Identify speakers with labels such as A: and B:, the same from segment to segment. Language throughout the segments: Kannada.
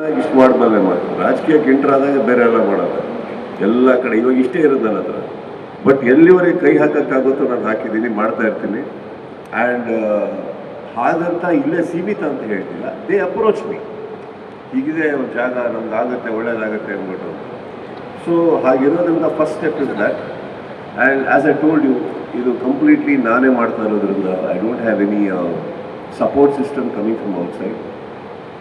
A: ಇಷ್ಟು ಮಾಡಬಲ್ಲೆ ಮಾಡ್ತಾರೆ. ರಾಜಕೀಯಕ್ಕೆ ಎಂಟ್ರ್ ಆದಾಗ ಬೇರೆ ಎಲ್ಲ ಮಾಡೋದು ಎಲ್ಲ ಕಡೆ ಇವಾಗ ಇಷ್ಟೇ ಇರುತ್ತೆ ನನ್ನ ಹತ್ರ ಬಟ್ ಎಲ್ಲಿವರೆಗೆ ಕೈ ಹಾಕೋಕ್ಕಾಗುತ್ತೋ ನಾನು ಹಾಕಿದ್ದೀನಿ, ಮಾಡ್ತಾ ಇರ್ತೀನಿ. ಆ್ಯಂಡ್ ಹಾಗಂತ ಇಲ್ಲೇ ಸೀಮಿತ ಅಂತ ಹೇಳ್ತಿಲ್ಲ. ದೇ ಅಪ್ರೋಚ್ ಮೀ ಹೀಗಿದೆ ಒಂದು ಜಾಗ, ನಮ್ಗೆ ಆಗುತ್ತೆ, ಒಳ್ಳೇದಾಗುತ್ತೆ ಅಂದ್ಬಿಟ್ಟು. So ಹಾಗಿರೋದ್ರಿಂದ first step is that and as I told you ಇದು ಕಂಪ್ಲೀಟ್ಲಿ ನಾನೇ ಮಾಡ್ತಾ ಇರೋದ್ರಿಂದ I don't have any support system coming from outside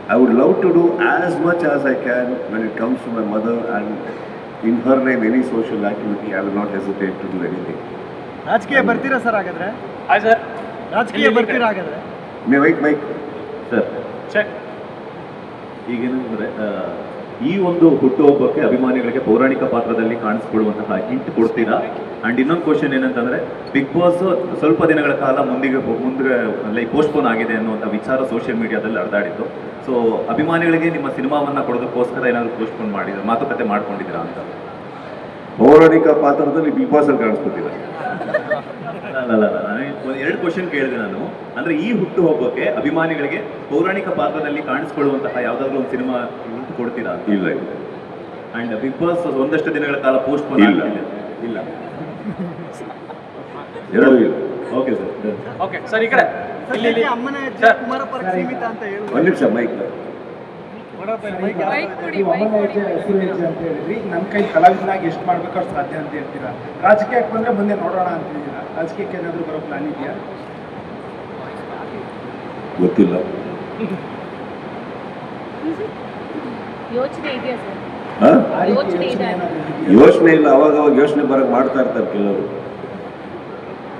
A: I would love to do as much as I can when it comes to my mother and in her name any social activity, I will not hesitate to do anything.
B: ರಾಜಕೀಯ ಬರ್ತೀರಾ ಸರ್ ಹಾಗಾದ್ರೆ
C: ಹಾಯ್ ಸರ್
B: ರಾಜಕೀಯ ಬರ್ತೀರಾ ಹಾಗಾದ್ರೆ
A: May I mic?
D: Sir
C: check
D: ಈಗೇನಂದ್ರೆ ಈ ಒಂದು ಹುಟ್ಟುಹಬ್ಬಕ್ಕೆ ಅಭಿಮಾನಿಗಳಿಗೆ ಪೌರಾಣಿಕ ಪಾತ್ರದಲ್ಲಿ ಕಾಣಿಸ್ಕೊಳ್ಳುವಂತಹ ಹಿಂಟ್ ಕೊಡ್ತೀರಾ? ಅಂಡ್ ಇನ್ನೊಂದು ಕ್ವಶನ್ ಏನಂತಂದ್ರೆ ಬಿಗ್ ಬಾಸ್ ಸ್ವಲ್ಪ ದಿನಗಳ ಕಾಲ ಮುಂದಿಗೆ ಮುಂದೆ ಲೈಕ್ ಪೋಸ್ಟ್ಪೋನ್ ಆಗಿದೆ ಅನ್ನುವಂಥ ವಿಚಾರ ಸೋಷಿಯಲ್ ಮೀಡಿಯಾದಲ್ಲಿ ಹರಿದಾಡಿತ್ತು ಸೊ ಅಭಿಮಾನಿಗಳಿಗೆ ನಿಮ್ಮ ಸಿನಿಮಾವನ್ನ ಕೊಡೋದಕ್ಕೋಸ್ಕರ ಏನಾದ್ರು ಪೋಸ್ಟ್ಪೋನ್ ಮಾಡಿದ್ರೆ ಮಾತುಕತೆ ಮಾಡ್ಕೊಂಡಿದ್ದೀರಾ ಅಂತ?
A: ಪೌರಾಣಿಕ ಪಾತ್ರದಲ್ಲಿ ಬಿಗ್ ಬಾಸ್ ಅಲ್ಲಿ ಕಾಣಿಸ್ಕೊತಿಲ್ಲ
D: ಅಲ್ಲ ಅಲ್ಲ ಅಲ್ಲ ನಾನು ಒಂದು ಎರಡು ಕ್ವಶನ್ ಕೇಳಿದೆ ನಾನು. ಅಂದ್ರೆ ಈ ಹುಟ್ಟು ಹೋಗೋಕೆ ಅಭಿಮಾನಿಗಳಿಗೆ ಪೌರಾಣಿಕ ಪಾತ್ರದಲ್ಲಿ ಕಾಣಿಸ್ಕೊಳ್ಳುವಂತಹ ಯಾವ್ದಾದ್ರು ಒಂದು ಸಿನಿಮಾ ಕೊಡ್ತೀರಾ? ಅಂತ
A: ಇಲ್ಲ ಇಲ್ಲ.
D: ಅಂಡ್ ಬಿಗ್ ಬಾಸ್ ಒಂದಷ್ಟು ದಿನಗಳ ಕಾಲ ಪೋಸ್ಟ್
A: ಇಲ್ಲ.
D: ಇಲ್ಲ.
A: ಎರಡೂ ಇಲ್ಲ.
D: ಓಕೆ ಸರ್
C: ಓಕೆ ಸರ್ ಈ ಕಡೆ.
B: ಅಮ್ಮನ ಕುಮಾರ. ಸೀಮಿತ ಅಂತ ಹೇಳಿ
A: ಒಂದು ನಿಮಿಷ ಮೈಕ್
E: ಹೆಸರು ಅಂತ ಹೇಳಿದ್ರಿ ನಮ್ಮ ಕೈ ಕಲಾವಿದನಾಗಿ ಎಷ್ಟು ಮಾಡ್ಬೇಕು ಅಷ್ಟು ಸಾಧ್ಯ ಅಂತ ಹೇಳ್ತೀರಾ? ರಾಜಕೀಯಕ್ಕೆ ಬಂದ್ರೆ ಮುಂದೆ ನೋಡೋಣ ಅಂತಿದ್ದೀರಾ ರಾಜಕೀಯಕ್ಕೆ ಏನಾದರೂ ಬರೋ ಪ್ಲಾನ್ ಇದೆಯಾ?
A: ಗೊತ್ತಿಲ್ಲ.
F: ಯೋಚನೆ ಇದೆಯಾ ಸರ್?
E: ಆ
F: ಯೋಚನೆ
E: ಯೋಚನೆ
F: ಇದೆ.
E: ಏನಾದರೂ ಇದೆಯಾ
A: ಯೋಚನೆ ಇಲ್ಲ ಅವಾಗ ಅವಾಗ ಯೋಚನೆ ಬರಕ್ ಮಾಡ್ತಾ ಇರ್ತಾರೆ ಕೆಲವರು.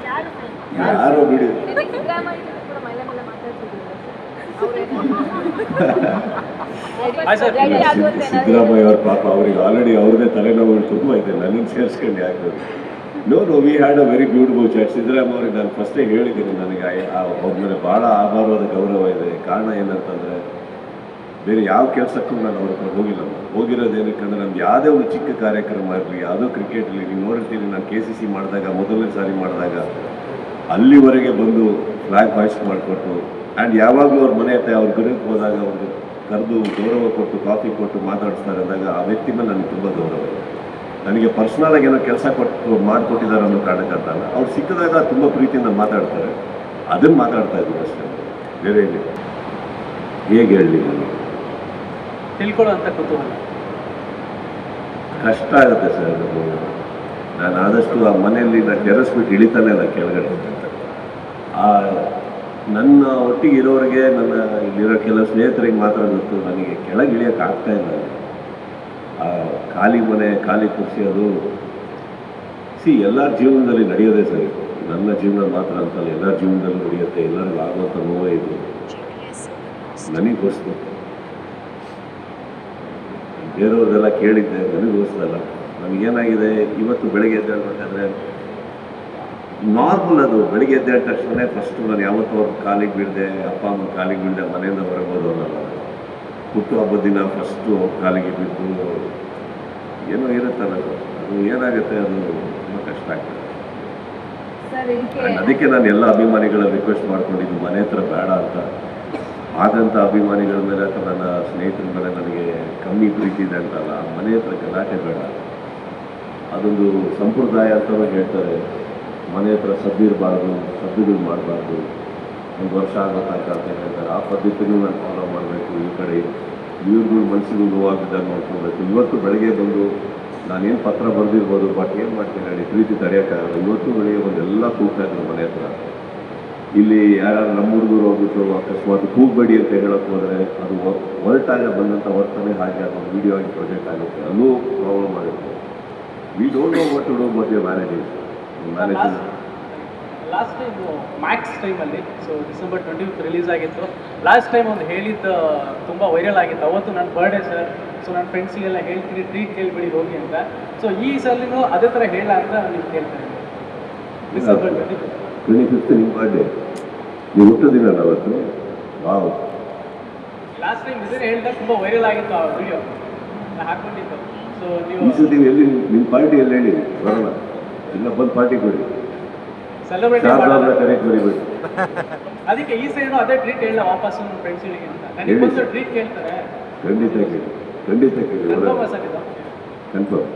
F: ಯಾರು
A: ಯಾರೋ ಬಿಡಿ.
F: ಸಿದ್ದರಾಮಯ್ಯ
A: ಅವ್ರ ಪಾಪ ಅವ್ರಿಗೆ ಆಲ್ರೆಡಿ ಅವ್ರದೇ ತಲೆನೋವು ತುಂಬ ಇದೆ ನನಗೆ ಸೇರಿಸ್ಕೊಂಡು ಯಾಕೆ? No no we had a very beautiful chat Siddaramaiah ಅವ್ರಿಗೆ ನಾನು ಫಸ್ಟೇ ಹೇಳಿದ್ದೀನಿ ನನಗೆ ಅವ್ರ ಮೇಲೆ ಭಾಳ ಆಭಾರವಾದ ಗೌರವ ಇದೆ. ಕಾರಣ ಏನಂತಂದರೆ ಬೇರೆ ಯಾವ ಕೆಲಸಕ್ಕೂ ನಾನು ಅವ್ರ ಹತ್ರ ಹೋಗಿಲ್ಲ. ಹೋಗಿರೋದು ಏನಕ್ಕಂದ್ರೆ ನಮ್ದು ಯಾವುದೇ ಒಂದು ಚಿಕ್ಕ ಕಾರ್ಯಕ್ರಮ ಇರಲಿ ಯಾವುದೋ ಕ್ರಿಕೆಟ್ ಇರಲಿ ನೀವು ನೋಡಿರ್ತೀನಿ ನಾನು ಕೆ ಸಿ ಸಿ ಮಾಡಿದಾಗ ಮೊದಲನೇ ಸಾರಿ ಮಾಡಿದಾಗ ಅಲ್ಲಿವರೆಗೆ ಬಂದು ಫ್ಲಾಗ್ ಹಾಯ್ಸ್ ಮಾಡಿಕೊಟ್ಟು ಆ್ಯಂಡ್ ಯಾವಾಗಲೂ ಅವ್ರ ಮನೆ ಹತ್ರ ಅವ್ರ ಗೃಹಕ್ಕೆ ಹೋದಾಗ ಅವ್ರಿಗೆ ಕರೆದು ಗೌರವ ಕೊಟ್ಟು ಕಾಫಿ ಕೊಟ್ಟು ಮಾತಾಡಿಸ್ತಾರೆ ಅಂದಾಗ ಆ ವ್ಯಕ್ತಿ ಮೇಲೆ ನನಗೆ ತುಂಬ ಗೌರವ. ಇದೆ ನನಗೆ ಪರ್ಸ್ನಲಾಗಿ ಏನೋ ಕೆಲಸ ಕೊಟ್ಟು ಮಾಡಿಕೊಟ್ಟಿದ್ದಾರೆ ಅನ್ನೋ ಅಲ್ಲ. ಅವ್ರು ಸಿಕ್ಕಿದಾಗ ತುಂಬ ಪ್ರೀತಿಯಿಂದ ಮಾತಾಡ್ತಾರೆ. ಅದನ್ನು ಮಾತಾಡ್ತಾ ಇದ್ದೀನಿ ಅಷ್ಟೇ. ಬೇರೆ ಇಲ್ಲಿ. ಹೇಗೆ ಹೇಳಲಿ ನನಗೆ
C: ತಿಳ್ಕೊಳ್ಳುವಂತ ಕುತೂಹಲ.
A: ಕಷ್ಟ ಆಗುತ್ತೆ ಸರ್ ನಾನು ಆದಷ್ಟು ಆ ಮನೆಯಲ್ಲಿ ನಾನು ಟೆರಸ್ ಬಿಟ್ಟು ಇಳಿತಾನೆ ಇಲ್ಲ ಕೆಳಗಡೆ. ಆ ನನ್ನ ಒಟ್ಟಿಗೆ ಇರೋರಿಗೆ ನನ್ನ ಇಲ್ಲಿರೋ ಕೆಲವು ಸ್ನೇಹಿತರಿಗೆ ಮಾತ್ರ ಗೊತ್ತು, ನನಗೆ ಕೆಳಗೆ ಇಳಿಯೋಕೆ ಆಗ್ತಾ ಇಲ್ಲ. ಆ ಖಾಲಿ ಮನೆ, ಖಾಲಿ ಕುರ್ಚಿ ಅದು. ಸಿ ಎಲ್ಲರ ಜೀವನದಲ್ಲಿ ನಡೆಯೋದೇ ಸರಿ. ನನ್ನ ಜೀವನ ಮಾತ್ರ ಅಂತಲ್ಲ ಎಲ್ಲರ ಜೀವನದಲ್ಲಿ ನಡೆಯುತ್ತೆ. ಎಲ್ಲರಿಗೂ ಆಗುವಂಥ ನೋವೇ ಇದು. ನನಗೆ ಗೊತ್ತು ಬೇರೆಯವ್ರದ್ದೆಲ್ಲ ಕೇಳಿದ್ದೆ ನನಗೆ ಗೊತ್ತಿಲ್ಲ ನಮಗೇನಾಗಿದೆ? ಇವತ್ತು ಬೆಳಗ್ಗೆ ಎದ್ದೇಳ್ಬೇಕಾದ್ರೆ ನಾರ್ಮಲ್ ಅದು ಬೆಳಿಗ್ಗೆ ಎದ್ದ ತಕ್ಷಣ ಫಸ್ಟ್ ನಾನು ಯಾವತ್ತೂ ಅವ್ರ ಕಾಲಿಗೆ ಬೀಳದೆ ಅಪ್ಪ ಅಮ್ಮ ಕಾಲಿಗೆ ಬೀಳದೆ ಮನೆಯಿಂದ ಹೊರಗೆ ಹೋದವನಲ್ಲ ಹುಟ್ಟು ಹಬ್ಬದ ದಿನ ಫಸ್ಟು ಅವ್ರ ಕಾಲಿಗೆ ಬಿದ್ದು ಏನೋ ಇರುತ್ತಲ್ಲ ಅದು. ಅದು ಏನಾಗುತ್ತೆ ಅದು ತುಂಬ ಕಷ್ಟ ಆಗ್ತದೆ. ಅದಕ್ಕೆ ನಾನು ಎಲ್ಲ ಅಭಿಮಾನಿಗಳ ರಿಕ್ವೆಸ್ಟ್ ಮಾಡ್ಕೊಂಡಿದ್ದು ಮನೆ ಹತ್ರ ಬೇಡ ಅಂತ. ಆದಂಥ ಅಭಿಮಾನಿಗಳ ಮೇಲೆ ಅಥವಾ ನನ್ನ ಸ್ನೇಹಿತರ ಮೇಲೆ ನನಗೆ ಕಮ್ಮಿ ಪ್ರೀತಿ ಇದೆ ಅಂತಲ್ಲ ಮನೆ ಹತ್ರ ಗಲಾಟೆ ಬೇಡ. ಅದೊಂದು ಸಂಪ್ರದಾಯ ಅಂತಲೂ ಹೇಳ್ತಾರೆ. ಮನೆ ಹತ್ರ ಸದ್ದಿರಬಾರ್ದು ಸದ್ದುಗಳು ಮಾಡಬಾರ್ದು. ಒಂದು ವರ್ಷ ಆಗೋ ತನಕ ಅಂತ ಹೇಳ್ತಾರೆ. ಆ ಪದ್ಧತಿನೂ ನಾನು ಫಾಲೋ ಮಾಡಬೇಕು ಈ ಕಡೆ. ಇವ್ರಿಗೂ ಮನಸ್ಸಿಗೂ ನೋವಾಗಿದ್ದಾಗ ನೋಡ್ಕೊಬೇಕು ಇವತ್ತು ಬೆಳಗ್ಗೆ ಬಂದು ನಾನೇನು ಪತ್ರ ಬರೆದಿರ್ಬೋದು ಬಟ್ ಏನು ಮಾಡ್ತೀನಿ ಹೇಳಿ, ಪ್ರೀತಿ ತಡೆಯೋಕ್ಕಾಗಲ್ಲ. ಇವತ್ತು ಬೆಳಿಗ್ಗೆ ಬಂದು ಎಲ್ಲ ಕೂಗ್ತಾ ಇದ್ರು ಮನೆ ಹತ್ರ. ಇಲ್ಲಿ ಯಾರು ನಮ್ಮ ಹುಡುಗರು ಹೋಗ್ಬಿಟ್ಟು ಅಕಸ್ಮಾತ್ ಕೂಗಬೇಡಿ ಅಂತ ಹೇಳೋಕ್ಕೆ ಹೋದರೆ ಅದು ಹೊರಟಾಗ ಬಂದಂಥ ವರ್ತನೆ ಹಾಗೆ ಅದೊಂದು ವಿಡಿಯೋ ಆಗಿ ಪ್ರೊಜೆಕ್ಟ್ ಆಗುತ್ತೆ. ಅಲ್ಲೂ ಪ್ರಾಬ್ಲಮ್ ಆಗುತ್ತೆ. We don't know what to do manage manage
C: last time max ಟೈಮಲ್ಲಿ so December twenty fifth release ಆಗಿತ್ತು. ಲಾಸ್ಟ್ ಟೈಮ್ ಒಂದು ಹೇಳಿದ್ದು ತುಂಬ ವೈರಲ್ ಆಗಿತ್ತು. ಅವತ್ತು ನನ್ನ ಬರ್ಡೇ ಸರ್. ಸೊ ನನ್ನ ಫ್ರೆಂಡ್ಸಿಗೆಲ್ಲ ಹೇಳ್ತೀನಿ ಟ್ರೀಟ್ ಕೇಳ್ಬಿಡಿ ಹೋಗಿ ಅಂತ. ಸೊ ಈ ಸಲಿನೂ ಅದೇ ಥರ ಹೇಳ ಅಂತ ನಿಮ್ಗೆ ಕೇಳ್ತಾ December twenty fifth
A: twenty fifth ನಿಮ್ಮ ಬರ್ಡೇ ನೀವು ಹುಟ್ಟೋದಿನ ಅವತ್ತು? ವಾವ್
C: ಲಾಸ್ಟ್ ಟೈಮ್ ಇದನ್ನೇ ಹೇಳ್ದಾಗ ತುಂಬ ವೈರಲ್ ಆಗಿತ್ತು ಆ ವಿಡಿಯೋ ನಾನು ಹಾಕ್ಕೊಂಡಿದ್ದು. ಸೊ ನೀವು
A: ಎಲ್ಲಿ ನಿಮ್ಮ ಪಾರ್ಟಿ ಎಲ್ಲಿ ಹೇಳಿ ಬರೋಣ ಇಲ್ಲ ಬಂದು ಪಾರ್ಟಿ ಕೊಡಿ.
C: ಸೆಲೆಬ್ರೇಟ್ ಮಾಡೋಣ ಅದಕ್ಕೆ ಈ ಸೈಡು ಅದೇ ಟ್ರೀಟ್ ಹೇಳ ವಾಪಸ್ ಫ್ರೆಂಡ್ಸ್ಗಳಿಗೆ ಅಂತ. ನನಗೆ
A: ಒಂದು
C: ಟ್ರೀಟ್ ಕೇಳ್ತಾರೆ.
A: ಖಂಡಿತ ಕೇಳಿ ಖಂಡಿತ ಕೇಳಿ.
C: ಕನ್ಫರ್ಮ್